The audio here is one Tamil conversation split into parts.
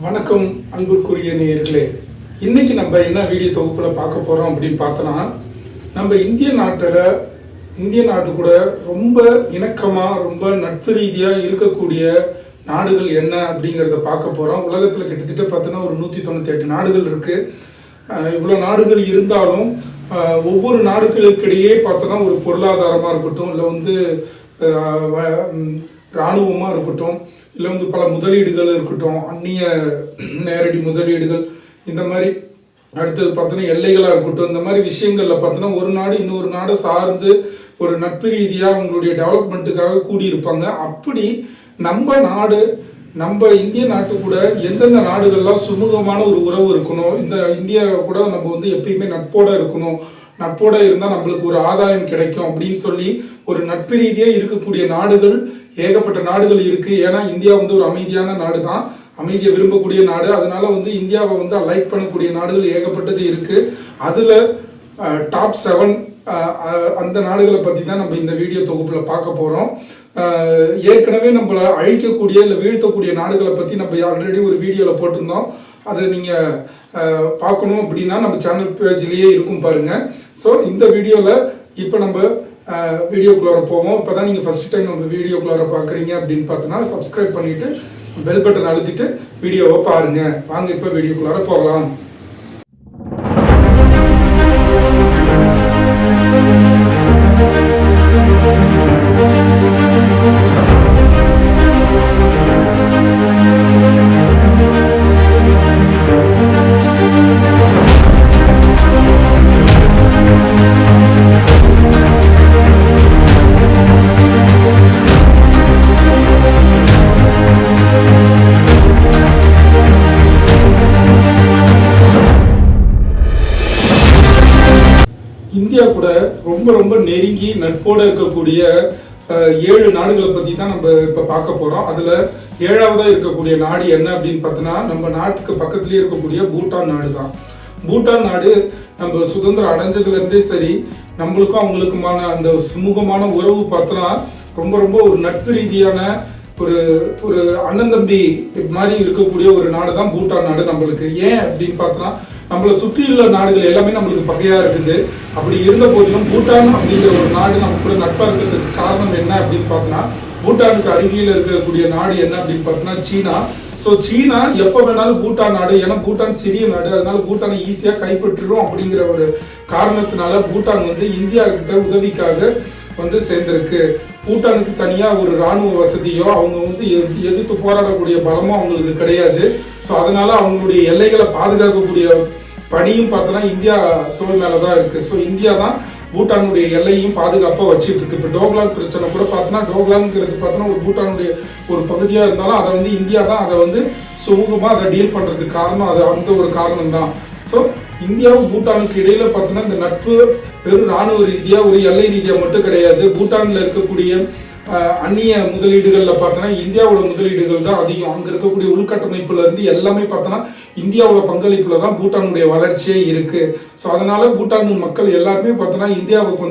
வணக்கம் அன்புக்குரிய நேயர்களே. இன்றைக்கி நம்ம என்ன வீடியோ தொகுப்பில் பார்க்க போகிறோம் அப்படின்னு பார்த்தோன்னா நம்ம இந்திய நாட்டில் இந்திய நாட்டு கூட ரொம்ப இணக்கமாக ரொம்ப நட்பு ரீதியாக இருக்கக்கூடிய நாடுகள் என்ன அப்படிங்கிறத பார்க்க போகிறோம் உலகத்தில் கிட்டத்தட்ட பார்த்தோன்னா ஒரு நூற்றி தொண்ணூற்றி எட்டு நாடுகள் இருக்குது இவ்வளோ நாடுகள் இருந்தாலும் ஒவ்வொரு நாடுகளுக்கிடையே பார்த்தோன்னா ஒரு பொருளாதாரமாக இருக்கட்டும் இல்லை வந்து இராணுவமாக வ- இருக்கட்டும் இல்லை வந்து பல முதலீடுகள் இருக்கட்டும் அந்நிய நேரடி முதலீடுகள் இந்த மாதிரி அடுத்தது பார்த்தோன்னா எல்லைகளாக இருக்கட்டும் இந்த மாதிரி விஷயங்களில் பார்த்தோன்னா ஒரு நாடு இன்னொரு நாடை சார்ந்து ஒரு நட்பு ரீதியாக அவங்களுடைய டெவலப்மெண்ட்டுக்காக கூடியிருப்பாங்க. அப்படி நம்ம நாடு நம்ம இந்திய நாட்டு கூட எந்தெந்த நாடுகள்லாம் சுமூகமான ஒரு உறவு இருக்கணும் இந்த இந்தியா கூட நம்ம வந்து எப்பயுமே நட்போட இருக்கணும் நட்போட இருந்தால் நம்மளுக்கு ஒரு ஆதாயம் கிடைக்கும் அப்படின்னு சொல்லி ஒரு நட்பு ரீதியாக இருக்கக்கூடிய நாடுகள் ஏகப்பட்ட நாடுகள் இருக்கு. ஏன்னா இந்தியா வந்து ஒரு அமைதியான நாடு தான் அமைதியை விரும்பக்கூடிய நாடு. அதனால வந்து இந்தியாவை வந்து லைக் பண்ணக்கூடிய நாடுகள் ஏகப்பட்டது இருக்கு. அதுல டாப் செவன் அந்த நாடுகளை பற்றி தான் நம்ம இந்த வீடியோ தொகுப்பில் பார்க்க போகிறோம் ஏற்கனவே நம்மளை அழிக்கக்கூடிய இல்லை வீழ்த்தக்கூடிய நாடுகளை பற்றி நம்ம ஆல்ரெடி ஒரு வீடியோவில் போட்டிருந்தோம். அதை நீங்கள் பார்க்கணும் அப்படின்னா நம்ம சேனல் பேஜ்லேயே இருக்கும் பாருங்க. ஸோ இந்த வீடியோவில் இப்போ நம்ம வீடியோக்குள்ளார போவோம். இப்போ தான் நீங்கள் ஃபஸ்ட் டைம் நம்ம வீடியோக்குள்ளார பார்க்குறீங்க அப்படின்னு பார்த்தோன்னா சப்ஸ்கிரைப் பண்ணிவிட்டு பெல் பட்டன் அழுத்திட்டு வீடியோவை பாருங்கள் வாங்க இப்போ வீடியோக்குள்ளார போகலாம். இந்தியா கூட ரொம்ப ரொம்ப நெருங்கி நட்போட இருக்கக்கூடிய ஏழு நாடுகளை பற்றி தான் நம்ம இப்போ பார்க்க போகிறோம் அதில் ஏழாவதாக இருக்கக்கூடிய நாடு என்ன அப்படின்னு பார்த்தோன்னா நம்ம நாட்டுக்கு பக்கத்துலேயே இருக்கக்கூடிய பூட்டான் நாடு தான் பூட்டான் நாடு நம்ம சுதந்திரம் அடைஞ்சதுலேருந்தே சரி நம்மளுக்கும் அவங்களுக்குமான அந்த சுமூகமான உறவு பார்த்தோன்னா ரொம்ப ரொம்ப ஒரு நட்பு ரீதியான ஒரு ஒரு அண்ணன் தம்பி மாதிரி இருக்கக்கூடிய ஒரு நாடு தான் பூட்டான் நாடு நம்மளுக்கு. ஏன் அப்படின்னு பார்த்தோன்னா நம்மளை சுற்றியுள்ள நாடுகள் எல்லாமே நம்மளுக்கு பகையாக இருக்குது. அப்படி இருந்த போதிலும் பூட்டான் அப்படிங்கிற ஒரு நாடு நம்ம கூட நட்பாக இருக்கிறதுக்கு காரணம் என்ன அப்படின்னு பார்த்தோன்னா பூட்டானுக்கு அருகில் இருக்கக்கூடிய நாடு என்ன அப்படின்னு பார்த்தோன்னா சீனா. ஸோ சீனா எப்போ வேணாலும் பூட்டான் நாடு. ஏன்னா பூட்டான் சிறிய நாடு. அதனால பூட்டானை ஈஸியாக கைப்பற்றிடும் அப்படிங்கிற ஒரு காரணத்தினால பூட்டான் வந்து இந்தியா கிட்ட உதவிக்காக வந்து சேர்ந்திருக்கு. பூட்டானுக்கு தனியாக ஒரு ராணுவ வசதியோ அவங்க வந்து எதிர்த்து போராடக்கூடிய பலமோ அவங்களுக்கு கிடையாது. ஸோ அதனால் அவங்களுடைய எல்லைகளை பாதுகாக்கக்கூடிய பணியும் பார்த்தோன்னா இந்தியா தோல் மேலே தான் இருக்குது ஸோ இந்தியா தான் பூட்டானுடைய எல்லையும் பாதுகாப்பாக வச்சுட்டு இருக்கு. இப்போ டோக்லான் பிரச்சனை கூட பார்த்தோன்னா டோக்லான்ங்கிறது பார்த்தோன்னா ஒரு பூட்டானுடைய ஒரு பகுதியாக இருந்தாலும் அதை வந்து இந்தியா தான் அதை வந்து சுமூகமாக அதை டீல் பண்ணுறதுக்கு காரணம். அது அந்த ஒரு காரணம் தான் ஸோ இந்தியாவும் பூட்டானுக்கு இடையில் பார்த்தோன்னா இந்த நட்பு வெறும் ராணுவ ரீதியா ஒரு எல்லை ரீதியா மட்டும் கிடையாது. பூட்டான்ல இருக்கக்கூடிய அந்நிய முதலீடுகளில் பார்த்தோன்னா இந்தியாவோட முதலீடுகள் தான் அதிகம். அங்கே இருக்கக்கூடிய உள்கட்டமைப்புல இருந்து எல்லாமே பார்த்தோன்னா இந்தியாவோட பங்களிப்புல தான் பூட்டானுடைய வளர்ச்சியே இருக்கு. ஸோ அதனால பூட்டான் மக்கள் எல்லாருமே பார்த்தோன்னா இந்தியாவை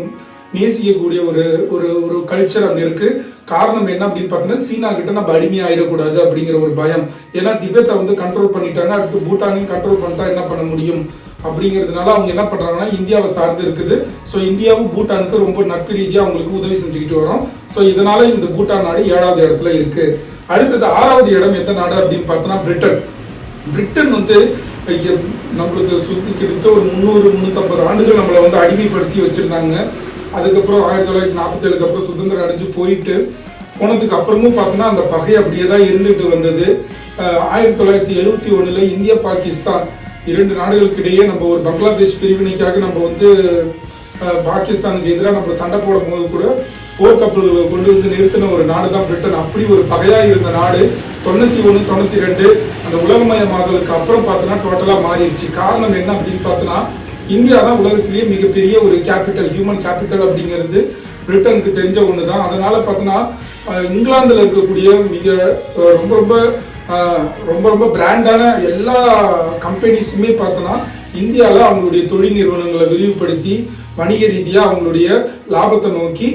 நேசிக்கக்கூடிய ஒரு ஒரு ஒரு கல்ச்சர் அங்கே இருக்கு. காரணம் என்ன அப்படின்னு பார்த்தோன்னா சீனா கிட்ட நம்ம அடிமையாயிடக்கூடாது அப்படிங்கிற ஒரு பயம். ஏன்னா திபெத்தை வந்து கண்ட்ரோல் பண்ணிட்டாங்க. அடுத்து பூட்டானையும் கண்ட்ரோல் பண்ணிட்டா என்ன பண்ண முடியும்? அப்படிங்கிறதுனால அவங்க என்ன பண்ணுறாங்கன்னா இந்தியாவை சார்ந்து இருக்குது. ஸோ இந்தியாவும் பூட்டானுக்கு ரொம்ப நட்பு ரீதியாக அவங்களுக்கு உதவி செஞ்சுக்கிட்டு வரோம். ஸோ இதனால இந்த பூட்டான் நாடு ஏழாவது இடத்துல இருக்கு. அடுத்தது ஆறாவது இடம் எந்த நாடு அப்படின்னு பார்த்தோன்னா பிரிட்டன். பிரிட்டன் வந்து நம்மளுக்கு சுற்றி கிட்டத்தட்ட ஒரு முந்நூறு முந்நூற்றம்பது ஆண்டுகள் நம்மளை வந்து அடிமைப்படுத்தி வச்சுருந்தாங்க. அதுக்கப்புறம் ஆயிரத்தி தொள்ளாயிரத்தி நாற்பத்தேழுக்கு அப்புறம் சுதந்திரம் அடைஞ்சு போயிட்டு போனதுக்கு அப்புறமும் பார்த்தோன்னா அந்த பகை அப்படியே தான் இருந்துட்டு வந்தது. ஆயிரத்தி தொள்ளாயிரத்தி எழுபத்தி ஒன்றில் இந்தியா பாகிஸ்தான் இரண்டு நாடுகளுக்கு இடையே நம்ம ஒரு பங்களாதேஷ் பிரிவினைக்காக நம்ம வந்து பாகிஸ்தானுக்கு எதிராக நம்ம சண்டை போடும் போது கூட போர்க்கப்பல்களை கொண்டு வந்து நிறுத்தின ஒரு நாடு தான் பிரிட்டன். அப்படி ஒரு பகையாக இருந்த நாடு தொண்ணூத்தி ஒன்று தொண்ணூற்றி ரெண்டு அந்த உலகமயமாதலுக்கு அப்புறம் பார்த்தோன்னா டோட்டலாக மாறிடுச்சு. காரணம் என்ன அப்படின்னு பார்த்தோன்னா இந்தியா தான் உலகத்திலேயே மிகப்பெரிய ஒரு கேபிட்டல் ஹியூமன் கேபிட்டல் அப்படிங்கிறது பிரிட்டனுக்கு தெரிஞ்ச ஒன்று தான் அதனால் பார்த்தோன்னா இங்கிலாந்தில் இருக்கக்கூடிய மிக ரொம்ப ரொம்ப ரொம்ப ரொம்ப பிராண்டான எல்லா கம்பெனிஸுமே பார்த்தோன்னா இந்தியாவில் அவங்களுடைய தொழில் நிறுவனங்களை விரிவுபடுத்தி வணிக ரீதியாக அவங்களுடைய லாபத்தை நோக்கி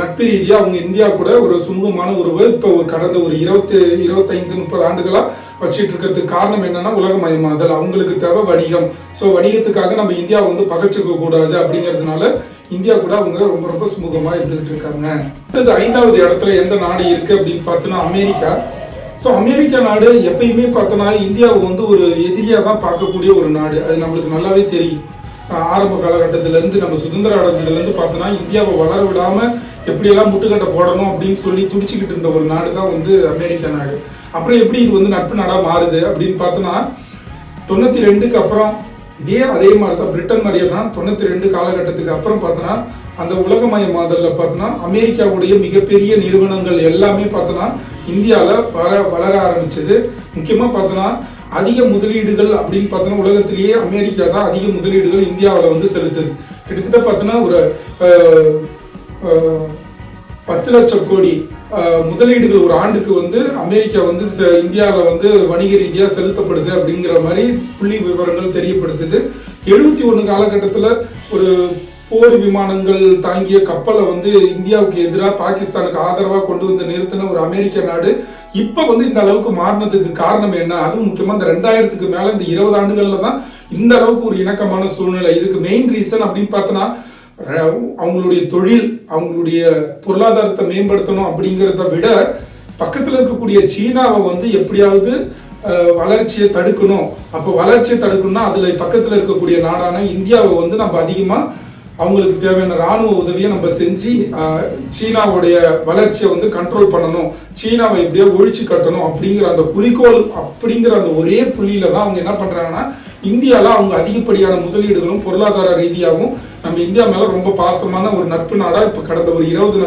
நட்பு ரீதியாக அவங்க இந்தியா கூட ஒரு சுமூகமான உறவு இப்போ ஒரு கடந்த ஒரு இருபத்து இருபத்தைந்து முப்பது ஆண்டுகளாக வச்சுட்டு இருக்கிறதுக்கு காரணம் என்னன்னா உலகமயமாதல் அவங்களுக்கு தேவை வணிகம். ஸோ வணிகத்துக்காக நம்ம இந்தியா வந்து பகச்சுக்க கூடாது அப்படிங்கிறதுனால இந்தியா கூட அவங்க ரொம்ப ரொம்ப சுமூகமாக இருந்துகிட்டு இருக்காங்க. அடுத்தது ஐந்தாவது இடத்துல எந்த நாடு இருக்கு அப்படின்னு பார்த்தோன்னா அமெரிக்கா. ஸோ அமெரிக்கா நாடு எப்பயுமே பார்த்தோன்னா இந்தியாவை வந்து ஒரு எதிரியாக தான் பார்க்கக்கூடிய ஒரு நாடு. அது நம்மளுக்கு நல்லாவே தெரியும். ஆரம்ப காலகட்டத்திலேருந்து நம்ம சுதந்திரம் அடைஞ்சதுல இருந்து பார்த்தோன்னா இந்தியாவை வளர விடாமல் எப்படியெல்லாம் முட்டுக்கட்டை போடணும் அப்படின்னு சொல்லி துடிச்சுக்கிட்டு இருந்த ஒரு நாடு தான் வந்து அமெரிக்கா நாடு. அப்புறம் எப்படி இது வந்து நட்பு நாடாக மாறுது அப்படின்னு பார்த்தோன்னா தொண்ணூற்றி ரெண்டுக்கு அப்புறம் இதே அதே மாதிரி தான் பிரிட்டன் மாதிரியே தான் தொண்ணூற்றி ரெண்டு காலகட்டத்துக்கு அப்புறம் பார்த்தோன்னா அந்த உலகமய மாதலில் பார்த்தோன்னா அமெரிக்காவுடைய மிகப்பெரிய நிறுவனங்கள் எல்லாமே பார்த்தோன்னா இந்தியாவில் வளர வளர ஆரம்பிச்சது. முக்கியமாக பார்த்தோன்னா அதிக முதலீடுகள் அப்படின்னு பார்த்தோன்னா உலகத்திலேயே அமெரிக்கா தான் அதிக முதலீடுகள் இந்தியாவில் வந்து செலுத்துது. கிட்டத்தட்ட பார்த்தோன்னா ஒரு பத்து லட்சம் கோடி முதலீடுகள் ஒரு ஆண்டுக்கு வந்து அமெரிக்கா வந்து இந்தியாவில் வந்து வணிக ரீதியாக செலுத்தப்படுது அப்படிங்கிற மாதிரி புள்ளி விவரங்கள் தெரியப்படுத்துது. எழுபத்தி ஒன்று காலகட்டத்தில் ஒரு போர் விமானங்கள் தாங்கிய கப்பலை வந்து இந்தியாவுக்கு எதிராக பாகிஸ்தானுக்கு ஆதரவாக கொண்டு வந்து நிறுத்தின ஒரு அமெரிக்க நாடு. இப்போ வந்து இந்த அளவுக்கு மாறினதுக்கு காரணம் என்ன? அதுவும் முக்கியமாக இந்த ரெண்டாயிரத்துக்கு மேலே இந்த இருபது ஆண்டுகளில் தான் இந்த அளவுக்கு ஒரு இணக்கமான சூழ்நிலை. இதுக்கு மெயின் ரீசன் அப்படின்னு பார்த்தோன்னா அவங்களுடைய தொழில் அவங்களுடைய பொருளாதாரத்தை மேம்படுத்தணும் அப்படிங்கிறத விட பக்கத்தில் இருக்கக்கூடிய சீனாவை வந்து எப்படியாவது வளர்ச்சியை தடுக்கணும். அப்போ வளர்ச்சியை தடுக்கணும்னா அதில் பக்கத்தில் இருக்கக்கூடிய நாடான இந்தியாவை வந்து நம்ம அதிகமாக அவங்களுக்கு தேவையான ராணுவ உதவியை நம்ம செஞ்சு சீனாவுடைய வளர்ச்சியை வந்து கண்ட்ரோல் பண்ணணும். சீனாவை எப்படியோ ஒழிச்சு கட்டணும் அப்படிங்கிற அந்த குறிக்கோள் அப்படிங்கிற அந்த ஒரே புள்ளியில தான் அவங்க என்ன பண்றாங்கன்னா இந்தியாவில் அவங்க அதிகப்படியான முதலீடுகளும் பொருளாதார ரீதியாகவும் நம்ம இந்தியா மேல ரொம்ப பாசமான ஒரு நட்பு நாடா இப்போ கடந்த ஒரு இருபது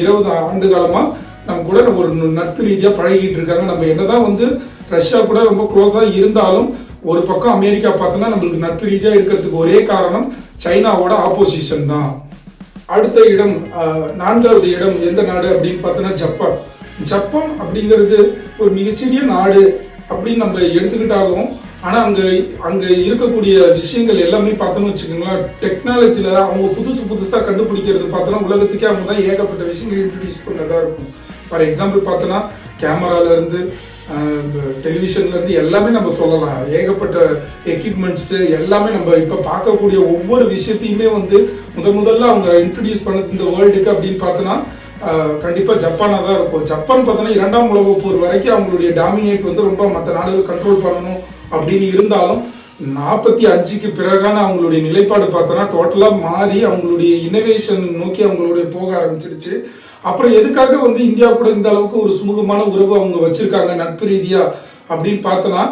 இருபது ஆண்டு காலமா நம்ம கூட ஒரு நட்பு ரீதியா பழகிட்டு இருக்காங்க. நம்ம என்னதான் வந்து ரஷ்யா கூட ரொம்ப க்ளோஸா இருந்தாலும் ஒரு பக்கம் அமெரிக்கா பார்த்தோன்னா நம்மளுக்கு நட்பு ரீதியாக இருக்கிறதுக்கு ஒரே காரணம் சைனாவோட ஆப்போசிஷன் தான். அடுத்த இடம் நான்காவது இடம் எந்த நாடு அப்படின்னு பார்த்தோன்னா ஜப்பான். ஜப்பான் அப்படிங்கிறது ஒரு மிகச்சிறிய நாடு அப்படின்னு நம்ம எடுத்துக்கிட்டாலும் ஆனால் அங்கே அங்கே இருக்கக்கூடிய விஷயங்கள் எல்லாமே பார்த்தோன்னு வச்சுக்கோங்களேன் டெக்னாலஜியில் அவங்க புதுசு புதுசாக கண்டுபிடிக்கிறது பார்த்தோன்னா உலகத்துக்கே அவங்க தான் ஏகப்பட்ட விஷயங்கள் இன்ட்ரடியூஸ் பண்ணதாக இருக்கும். ஃபார் எக்ஸாம்பிள் பார்த்தோன்னா கேமராலேருந்து டெலிவிஷன்லேருந்து uh, எல்லாமே நம்ம சொல்லலாம். ஏகப்பட்ட எக்யூப்மெண்ட்ஸு எல்லாமே நம்ம இப்போ பார்க்கக்கூடிய ஒவ்வொரு விஷயத்தையுமே வந்து முத முதல்ல அவங்க இன்ட்ரடியூஸ் பண்ணது இந்த வேர்ல்டுக்கு அப்படின்னு பார்த்தோன்னா கண்டிப்பாக ஜப்பானாக தான் இருக்கும். ஜப்பான் பார்த்தோன்னா இரண்டாம் உலக போர் வரைக்கும் அவங்களுடைய டாமினேட் வந்து ரொம்ப மற்ற நாடுகள் கண்ட்ரோல் பண்ணணும் அப்படின்னு இருந்தாலும் நாற்பத்தி அஞ்சுக்கு பிறகான அவங்களுடைய நிலைப்பாடு பார்த்தோன்னா டோட்டலாக மாறி அவங்களுடைய இன்னோவேஷன் நோக்கி அவங்களுடைய போக ஆரம்பிச்சிருச்சு. அப்புறம் எதுக்காக வந்து இந்தியா கூட இந்த அளவுக்கு ஒரு சுமூகமான உறவு அவங்க வச்சிருக்காங்க நட்பு ரீதியா அப்படின்னு பார்த்தோன்னா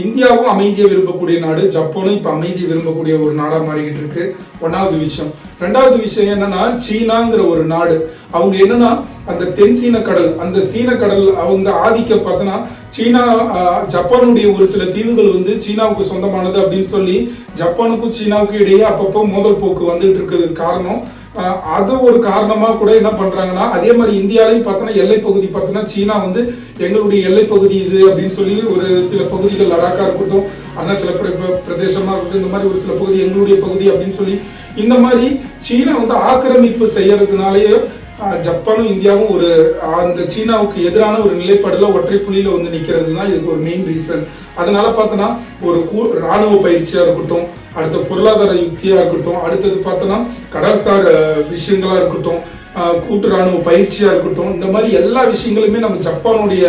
இந்தியாவும் அமைதியை விரும்பக்கூடிய நாடு ஜப்பானும் இப்போ அமைதியை விரும்பக்கூடிய ஒரு நாடாக மாறிக்கிட்டு இருக்கு. ஒன்றாவது விஷயம். ரெண்டாவது விஷயம் என்னன்னா சீனாங்கிற ஒரு நாடு. அவங்க என்னன்னா அந்த தென் சீன கடல் அந்த சீன கடல் அவங்க ஆதிக்கம் பார்த்தோன்னா சீனா ஜப்பானுடைய ஒரு சில தீவுகள் வந்து சீனாவுக்கு சொந்தமானது அப்படின்னு சொல்லி ஜப்பானுக்கும் சீனாவுக்கும் இடையே அப்பப்போ மோதல் போக்கு வந்துகிட்டு இருக்கிறதுக்கு காரணம் அது ஒரு காரணமாக கூட என்ன பண்ணுறாங்கன்னா அதே மாதிரி இந்தியாலையும் பார்த்தோன்னா எல்லை பகுதி பார்த்தோன்னா சீனா வந்து எங்களுடைய எல்லை பகுதி இது அப்படின்னு சொல்லி ஒரு சில பகுதிகள் லடாக்காக இருக்கட்டும் அருணாச்சல பிரதேசமாக இருக்கட்டும் இந்த மாதிரி ஒரு சில பகுதி எங்களுடைய பகுதி அப்படின்னு சொல்லி இந்த மாதிரி சீனா வந்து ஆக்கிரமிப்பு செய்யறதுனாலேயே ஜப்பானும் இந்தியாவும் ஒரு அந்த சீனாவுக்கு எதிரான ஒரு நிலைப்பாடுல ஒற்றை புள்ளியில வந்து நிற்கிறது தான் இதுக்கு ஒரு மெயின் ரீசன் அதனால பார்த்தோன்னா ஒரு கூ ராணுவ பயிற்சியாக இருக்கட்டும் அடுத்த பொருளாதார யுக்தியாக இருக்கட்டும் அடுத்தது பார்த்தோன்னா கடல்சார் விஷயங்களாக இருக்கட்டும் கூட்டு ராணுவ பயிற்சியாக இருக்கட்டும் இந்த மாதிரி எல்லா விஷயங்களுமே நம்ம ஜப்பானுடைய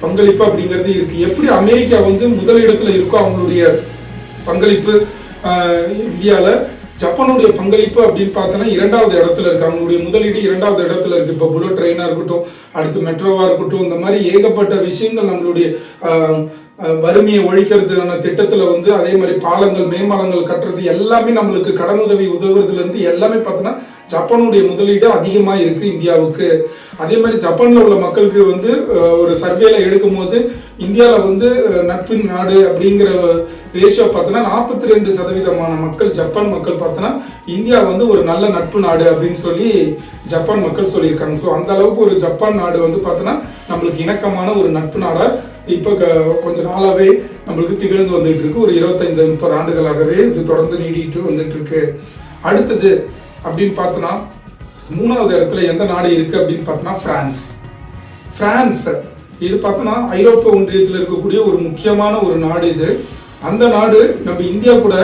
பங்களிப்பு அப்படிங்கிறது இருக்குது எப்படி அமெரிக்கா வந்து முதலிடத்தில் இருக்கோ அவங்களுடைய பங்களிப்பு இந்தியாவில் ஜப்பானுடைய பங்களிப்பு அப்படின்னு பார்த்தோன்னா இரண்டாவது இடத்துல இருக்குது அவங்களுடைய முதலீடு இரண்டாவது இடத்துல இருக்குது இப்போ புல்லட் ட்ரெயினாக இருக்கட்டும் அடுத்து மெட்ரோவாக இருக்கட்டும் இந்த மாதிரி ஏகப்பட்ட விஷயங்கள் நம்மளுடைய வறுமையை ஒழிக்கிறதுக்கான திட்டத்தில் வந்து அதே மாதிரி பாலங்கள் மேம்பாலங்கள் கட்டுறது எல்லாமே நம்மளுக்கு கடனுதவி உதவுறதுல இருந்து எல்லாமே பார்த்தோன்னா ஜப்பானுடைய முதலீடு அதிகமாக இருக்கு இந்தியாவுக்கு. அதே மாதிரி ஜப்பானில் உள்ள மக்களுக்கு வந்து ஒரு சர்வேல எடுக்கும்போது இந்தியாவில் வந்து நட்பின் நாடு அப்படிங்கிற ரேஷியோ பார்த்தோன்னா நாற்பத்தி ரெண்டு சதவீதமான மக்கள் ஜப்பான் மக்கள் பார்த்தோன்னா இந்தியா வந்து ஒரு நல்ல நட்பு நாடு அப்படின்னு சொல்லி ஜப்பான் மக்கள் சொல்லியிருக்காங்க. ஸோ அந்த அளவுக்கு ஒரு ஜப்பான் நாடு வந்து பார்த்தோன்னா நம்மளுக்கு இணக்கமான ஒரு நட்பு நாடா இப்போ க- கொஞ்ச நாளாகவே நம்மளுக்கு திகழ்ந்து வந்துட்டு இருக்கு ஒரு இருபத்தைந்து முப்பது ஆண்டுகளாகவே இது தொடர்ந்து நீடிட்டு வந்துட்டு இருக்கு அடுத்தது அப்படின்னு பார்த்தோன்னா மூணாவது இடத்துல எந்த நாடு இருக்கு அப்படின்னு பார்த்தோன்னா பிரான்ஸ் பிரான்ஸ் இது பார்த்தோன்னா ஐரோப்பிய ஒன்றியத்தில் இருக்கக்கூடிய ஒரு முக்கியமான ஒரு நாடு இது. அந்த நாடு நம்ம இந்தியா கூட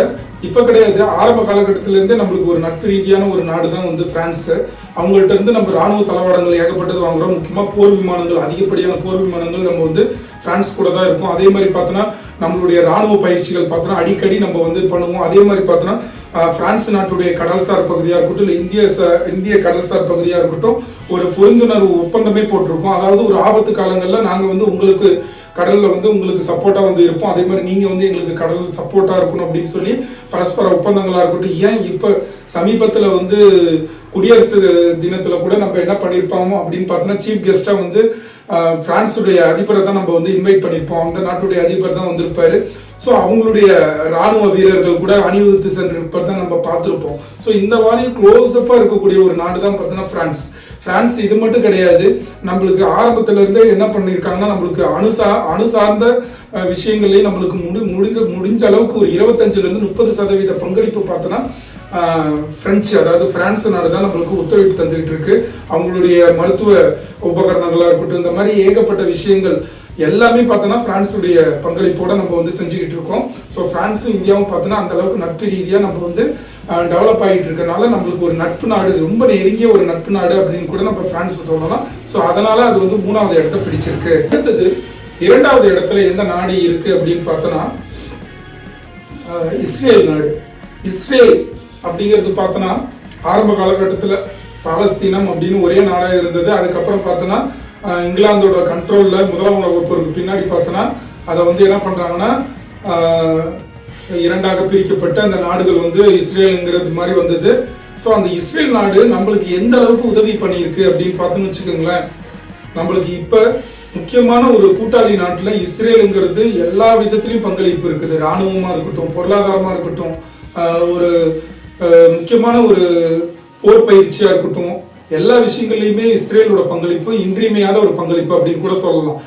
இப்போ கிடையாது. ஆரம்ப காலகட்டத்திலேருந்தே நம்மளுக்கு ஒரு நட்பு ரீதியான ஒரு நாடு தான் வந்து ஃப்ரான்ஸு அவங்கள்ட்ட இருந்து நம்ம ராணுவ தளவாடங்கள் ஏகப்பட்டது வாங்குறோம். முக்கியமாக போர் விமானங்கள் அதிகப்படியான போர் விமானங்கள் நம்ம வந்து ஃப்ரான்ஸ் கூட தான் இருக்கும். அதே மாதிரி பார்த்தோன்னா நம்மளுடைய ராணுவ பயிற்சிகள் பார்த்தோன்னா அடிக்கடி நம்ம வந்து பண்ணுவோம். அதே மாதிரி பார்த்தோன்னா ஆஹ், பிரான்ஸ் நாட்டுடைய கடல்சார் பகுதியாக இருக்கட்டும் இல்லை இந்திய ச இந்திய கடல்சார் பகுதியாக இருக்கட்டும் ஒரு புரிந்துணர்வு ஒப்பந்தமே போட்டிருக்கோம். அதாவது ஒரு ஆபத்து காலங்களில் நாங்கள் வந்து உங்களுக்கு கடலில் வந்து உங்களுக்கு சப்போர்ட்டாக வந்து இருப்போம். அதே மாதிரி நீங்கள் வந்து எங்களுக்கு கடல் சப்போர்ட்டாக இருக்கணும் அப்படின்னு சொல்லி பரஸ்பர ஒப்பந்தங்களாக இருக்கட்டும் ஏன் இப்போ சமீபத்தில் வந்து குடியரசு தினத்தில் கூட நம்ம என்ன பண்ணியிருப்போமோ அப்படின்னு பார்த்தோன்னா சீஃப் கெஸ்ட்டாக வந்து ஃப்ரான்ஸுடைய அதிபரை தான் நம்ம வந்து இன்வைட் பண்ணியிருப்போம் அந்த நாட்டுடைய அதிபர் தான் வந்திருப்பாரு. ஸோ அவங்களுடைய ராணுவ வீரர்கள் கூட அணிவகுத்து சென்றிருப்பதை தான் நம்ம பார்த்துருப்போம். ஸோ இந்த மாதிரி க்ளோஸ்அப்பாக இருக்கக்கூடிய ஒரு நாடு தான் பார்த்தோன்னா பிரான்ஸ் பிரான்ஸ் இது மட்டும் கிடையாது. நம்மளுக்கு ஆரம்பத்துல இருந்தே என்ன பண்ணியிருக்காங்கன்னா நம்மளுக்கு அணுசா அணு சார்ந்த அஹ், நம்மளுக்கு முடி முடிஞ்ச முடிஞ்ச அளவுக்கு ஒரு இருபத்தஞ்சிலேருந்து முப்பது சதவீத பங்களிப்பு பார்த்தோன்னா ஃப்ரெஞ்சு பிரெஞ்சு அதாவது பிரான்ஸ் நாடு தான் நம்மளுக்கு ஒத்துழைப்பு தந்துகிட்டு இருக்கு. அவங்களுடைய மருத்துவ உபகரணங்களா இருக்கட்டும் இந்த மாதிரி ஏகப்பட்ட விஷயங்கள் எல்லாமே பார்த்தோன்னா பிரான்ஸுடைய பங்களிப்போட நம்ம வந்து செஞ்சுக்கிட்டு இருக்கோம். ஸோ பிரான்ஸும் இந்தியாவும் பார்த்தோன்னா அந்த அளவுக்கு நட்பு ரீதியாக நம்ம வந்து டெவலப் ஆகிட்டு இருக்கனால நம்மளுக்கு ஒரு நட்பு நாடு ரொம்ப நெருங்கிய ஒரு நட்பு நாடு அப்படின்னு கூட நம்ம பிரான்ஸ் சொல்லலாம். ஸோ அதனால அது வந்து மூணாவது இடத்த பிடிச்சிருக்கு. அடுத்தது இரண்டாவது இடத்துல எந்த நாடு இருக்கு அப்படின்னு பார்த்தோன்னா இஸ்ரேல் நாடு. இஸ்ரேல் அப்படிங்கிறது பார்த்தோன்னா ஆரம்ப காலகட்டத்தில் பாலஸ்தீனம் அப்படின்னு ஒரே நாடாக இருந்தது. அதுக்கப்புறம் பார்த்தோன்னா இங்கிலாந்தோட கண்ட்ரோலில் முதலாம் உலக போருக்கு பின்னாடி பார்த்தோன்னா அதை வந்து என்ன பண்ணுறாங்கன்னா இரண்டாக பிரிக்கப்பட்ட அந்த நாடுகள் வந்து இஸ்ரேலுங்கிறது மாதிரி வந்தது. ஸோ அந்த இஸ்ரேல் நாடு நம்மளுக்கு எந்த அளவுக்கு உதவி பண்ணியிருக்கு அப்படின்னு பார்த்தோன்னு வச்சுக்கோங்களேன். நம்மளுக்கு இப்போ முக்கியமான ஒரு கூட்டாளி நாட்டில் இஸ்ரேலுங்கிறது எல்லா விதத்திலையும் பங்களிப்பு இருக்குது. இராணுவமாக இருக்கட்டும் பொருளாதாரமாக இருக்கட்டும் ஒரு முக்கியமான ஒரு போர் பயிற்சியாக இருக்கட்டும் எல்லா விஷயங்கள்லையுமே இஸ்ரேலோட பங்களிப்பு இன்றியமையாத ஒரு பங்களிப்பு அப்படின்னு கூட சொல்லலாம்.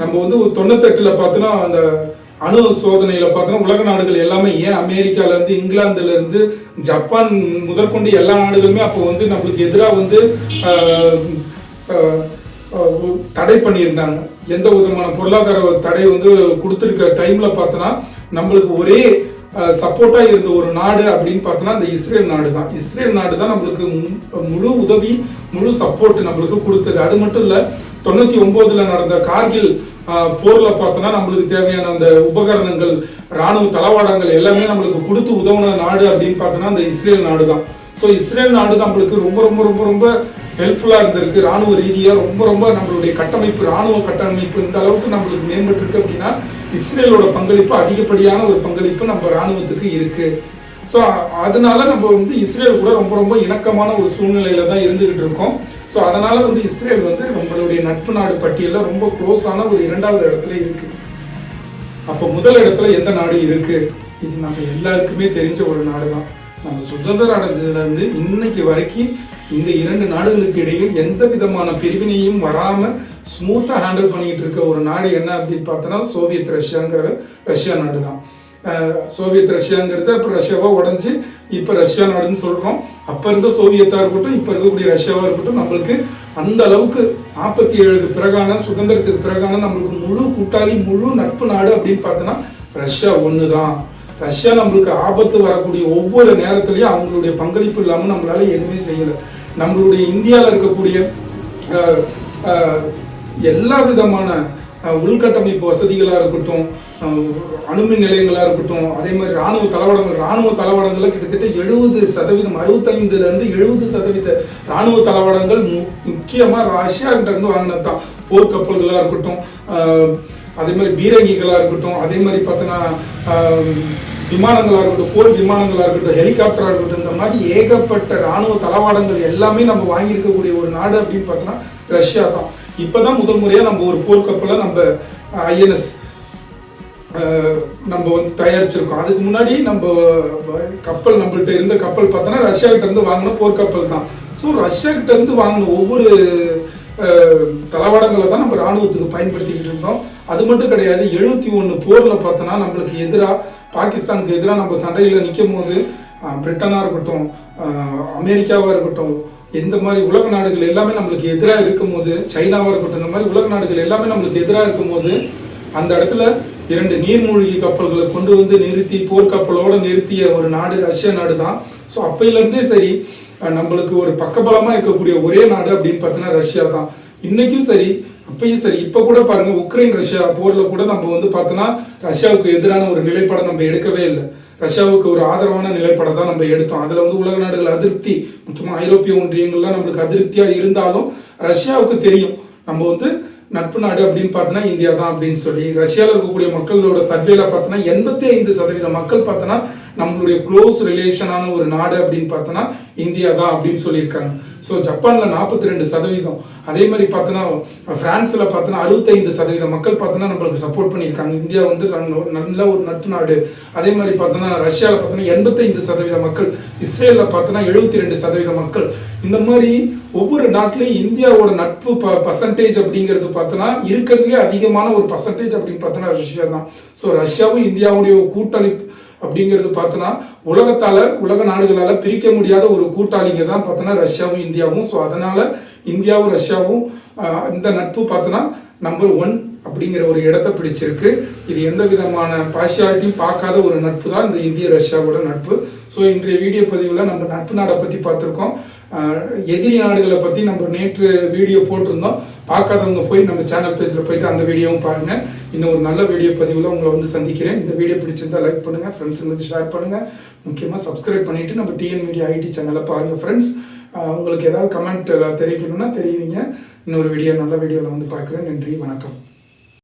நம்ம வந்து தொண்ணூத்தெட்டில் பார்த்தோன்னா அந்த அணு சோதனையில் பார்த்தோன்னா உலக நாடுகள் எல்லாமே ஏன் அமெரிக்காவிலேருந்து இங்கிலாந்துலேருந்து ஜப்பான் முதற்கொண்டு எல்லா நாடுகளுமே அப்போ வந்து நம்மளுக்கு எதிராக வந்து தடை பண்ணியிருந்தாங்க. எந்த விதமான பொருளாதார தடை வந்து கொடுத்துருக்க டைமில் பார்த்தோன்னா நம்மளுக்கு ஒரே சப்போர்ட்டாக இருந்த ஒரு நாடு அப்படின்னு பார்த்தோன்னா அந்த இஸ்ரேல் நாடு தான் இஸ்ரேல் நாடு தான் நம்மளுக்கு மு- முழு உதவி முழு சப்போர்ட் நம்மளுக்கு கொடுத்தது. அது மட்டும் இல்லை தொண்ணூற்றி ஒம்போதில் நடந்த கார்கில் போரில் பார்த்தோன்னா நம்மளுக்கு தேவையான அந்த உபகரணங்கள் ராணுவ தளவாடங்கள் எல்லாமே நம்மளுக்கு கொடுத்து உதவுன நாடு அப்படின்னு பார்த்தோன்னா அந்த இஸ்ரேல் நாடு தான் ஸோ இஸ்ரேல் நாடு நம்மளுக்கு ரொம்ப ரொம்ப ரொம்ப ரொம்ப ஹெல்ப்ஃபுல்லாக இருந்திருக்கு. ராணுவ ரீதியாக ரொம்ப ரொம்ப நம்மளுடைய கட்டமைப்பு ராணுவ கட்டமைப்பு இந்த அளவுக்கு நம்மளுக்கு மேம்பட்டுருக்கு அப்படின்னா இஸ்ரேலோட பங்களிப்பு அதிகப்படியான ஒரு பங்களிப்பு நம்ம ராணுவத்துக்கு இருக்கு. ஸோ அதனால நம்ம வந்து இஸ்ரேல் கூட ரொம்ப ரொம்ப இணக்கமான ஒரு சூழ்நிலையில தான் இருந்துகிட்டு இருக்கோம். ஸோ அதனால வந்து இஸ்ரேல் வந்து நம்மளுடைய நட்பு நாடு பட்டியலில் ரொம்ப க்ளோஸான ஒரு இரண்டாவது இடத்துல இருக்கு. அப்போ முதல் இடத்துல எந்த நாடு இருக்கு? இது நம்ம எல்லாருக்குமே தெரிஞ்ச ஒரு நாடு தான் நம்ம சுதந்திரம் அடைஞ்சதுலேருந்து இன்னைக்கு வரைக்கும் இந்த இரண்டு நாடுகளுக்கு இடையில் எந்த விதமான பிரிவினையும் வராமல் ஸ்மூத்தாக ஹேண்டில் பண்ணிகிட்டு இருக்க ஒரு நாடு என்ன அப்படின்னு பார்த்தோன்னா சோவியத் ரஷ்யாங்கிற ரஷ்யா நாடு தான் சோவியத் ரஷ்யாங்கிறது அப்புறம் ரஷ்யாவாக உடஞ்சி இப்போ ரஷ்யா நாடுன்னு சொல்கிறோம் அப்போ இருந்த சோவியத்தாக இருக்கட்டும் இப்போ இருக்கக்கூடிய ரஷ்யாவாக இருக்கட்டும் நம்மளுக்கு அந்த அளவுக்கு நாற்பத்தி ஏழுக்கு பிறகான சுதந்திரத்துக்கு பிறகான நம்மளுக்கு முழு கூட்டாளி முழு நட்பு நாடு அப்படின்னு பார்த்தோன்னா ரஷ்யா ஒன்று தான் ரஷ்யா நம்மளுக்கு ஆபத்து வரக்கூடிய ஒவ்வொரு நேரத்துலையும் அவங்களுடைய பங்களிப்பு இல்லாமல் நம்மளால எதுவுமே செய்யலை. நம்மளுடைய இந்தியாவில் இருக்கக்கூடிய எல்லா விதமான உள்கட்டமைப்பு வசதிகளாக இருக்கட்டும் அணுமின் நிலையங்களாக இருக்கட்டும் அதே மாதிரி ராணுவ தளவாடங்கள் ராணுவ தளவாடங்கள்ல கிட்டத்தட்ட எழுபது சதவீதம் அறுபத்தைந்துலேருந்து எழுபது சதவீத ராணுவ தளவாடங்கள் மு- முக்கியமா ரஷ்யா கிட்ட வாங்கினது தான் போர்க்கப்பல்களாக இருக்கட்டும் அதே மாதிரி பீரங்கிகளாக இருக்கட்டும் அதே மாதிரி பார்த்தோன்னா விமானங்களாக இருக்கட்டும் போர் விமானங்களாக இருக்கட்டும் ஹெலிகாப்டராக இருக்கட்டும் இந்த மாதிரி ஏகப்பட்ட ராணுவ தளவாடங்கள் எல்லாமே நம்ம வாங்கியிருக்கக்கூடிய ஒரு நாடு அப்படின்னு பார்த்தோன்னா ரஷ்யா தான் இப்போதான் முதல் முறையாக நம்ம ஒரு போர்க்கப்பலை நம்ம ஐஎன்எஸ் நம்ம வந்து தயாரிச்சிருக்கோம். அதுக்கு முன்னாடி நம்ம கப்பல் நம்மள்கிட்ட இருந்த கப்பல் பார்த்தோன்னா ரஷ்யா கிட்ட இருந்து வாங்கின போர்க்கப்பல் தான். ஸோ ரஷ்யா கிட்ட இருந்து வாங்கின ஒவ்வொரு தளவாடங்களை தான் நம்ம ராணுவத்துக்கு பயன்படுத்திக்கிட்டு இருந்தோம். அது மட்டும் கிடையாது எழுபத்தி ஒன்று போரில் பார்த்தோன்னா நம்மளுக்கு எதிராக பாகிஸ்தானுக்கு எதிராக நம்ம சண்டையில் நிற்கும் போது பிரிட்டனாக இருக்கட்டும் அமெரிக்காவாக இருக்கட்டும் எந்த மாதிரி உலக நாடுகள் எல்லாமே நம்மளுக்கு எதிராக இருக்கும்போது சைனாவாக இருக்கட்டும் இந்த மாதிரி உலக நாடுகள் எல்லாமே நம்மளுக்கு எதிராக இருக்கும்போது அந்த இடத்துல இரண்டு நீர்மூழ்கி கப்பல்களை கொண்டு வந்து நிறுத்தி போர்க்கப்பலோட நிறுத்திய ஒரு நாடு ரஷ்ய நாடு தான் ஸோ அப்பையிலேருந்தே சரி நம்மளுக்கு ஒரு பக்கபலமாக இருக்கக்கூடிய ஒரே நாடு அப்படின்னு பார்த்தீங்கன்னா ரஷ்யா தான் இன்னைக்கும் சரி அப்பயும் சரி இப்போ கூட பாருங்க உக்ரைன் ரஷ்யா போரில் கூட நம்ம வந்து பார்த்தோன்னா ரஷ்யாவுக்கு எதிரான ஒரு நிலைப்பாடை நம்ம எடுக்கவே இல்லை. ரஷ்யாவுக்கு ஒரு ஆதரவான நிலைப்பாடை தான் நம்ம எடுத்தோம். அதில் வந்து உலக நாடுகள் அதிருப்தி முக்கியமாக ஐரோப்பிய ஒன்றியங்கள்லாம் நம்மளுக்கு அதிருப்தியாக இருந்தாலும் ரஷ்யாவுக்கு தெரியும். நம்ம வந்து நட்பு நாடு அப்படின்னு பார்த்தோன்னா இந்தியா தான் அப்படின்னு சொல்லி ரஷ்யாவில் இருக்கக்கூடிய மக்களோட சர்வேல பார்த்தோன்னா எண்பத்தி ஐந்து சதவீத மக்கள் பார்த்தோன்னா நம்மளுடைய க்ளோஸ் ரிலேஷனான ஒரு நாடு அப்படின்னு பார்த்தோன்னா இந்தியா தான் அப்படின்னு சொல்லியிருக்காங்க. ஸோ ஜப்பானில் நாற்பத்தி ரெண்டு சதவீதம். அதே மாதிரி பார்த்தோன்னா ஃப்ரான்ஸில் பார்த்தோன்னா அறுபத்தைந்து சதவீத மக்கள் பார்த்தோன்னா நம்மளுக்கு சப்போர்ட் பண்ணியிருக்காங்க. இந்தியா வந்து நல்ல- நல்ல ஒரு நட்பு நாடு அதே மாதிரி பார்த்தோன்னா ரஷ்யாவில் பார்த்தோன்னா எண்பத்தைந்து சதவீத மக்கள் இஸ்ரேலில் பார்த்தோன்னா எழுபத்தி ரெண்டு சதவீத மக்கள். இந்த மாதிரி ஒவ்வொரு நாட்டிலையும் இந்தியாவோட நட்பு ப பர்சன்டேஜ் அப்படிங்கிறது பார்த்தோன்னா இருக்கிறதுலே அதிகமான ஒரு பர்சன்டேஜ் அப்படின்னு பார்த்தோன்னா ரஷ்யா தான். ஸோ ரஷ்யாவும் இந்தியாவுடைய கூட்டணி அப்படிங்கிறது பார்த்தோன்னா உலகத்தால் உலக நாடுகளால் பிரிக்க முடியாத ஒரு கூட்டாளிங்க தான் பார்த்தோன்னா ரஷ்யாவும் இந்தியாவும். ஸோ அதனால் இந்தியாவும் ரஷ்யாவும் இந்த நட்பு பார்த்தோன்னா நம்பர் ஒன் அப்படிங்கிற ஒரு இடத்த பிடிச்சிருக்கு. இது எந்த விதமான பார்ஷியாலிட்டியும் பார்க்காத ஒரு நட்பு தான் இந்த இந்திய ரஷ்யாவோட நட்பு. ஸோ இன்றைய வீடியோ பதிவில் நம்ம நட்பு நாடை பற்றி பார்த்துருக்கோம். எதிரி நாடுகளை பற்றி நம்ம நேற்று வீடியோ போட்டிருந்தோம். பார்க்காதவங்க போய் நம்ம சேனல் பேஜில் போயிட்டு அந்த வீடியோவும் பாருங்கள் இன்னும் ஒரு நல்ல வீடியோ பதிவில் உங்களை வந்து சந்திக்கிறேன். இந்த வீடியோ பிடிச்சிருந்தா லைக் பண்ணுங்கள் ஃப்ரெண்ட்ஸுங்களுக்கு ஷேர் பண்ணுங்கள் முக்கியமாக சப்ஸ்கிரைப் பண்ணிவிட்டு நம்ம டிஎன் மீடியா ஐடி சேனலை பாருங்கள் ஃப்ரெண்ட்ஸ் உங்களுக்கு ஏதாவது கமெண்ட் தெரிவிக்கணும்னா தெரியுவீங்க இன்னொரு வீடியோ நல்ல வீடியோவில் வந்து பார்க்குறேன். நன்றி வணக்கம்.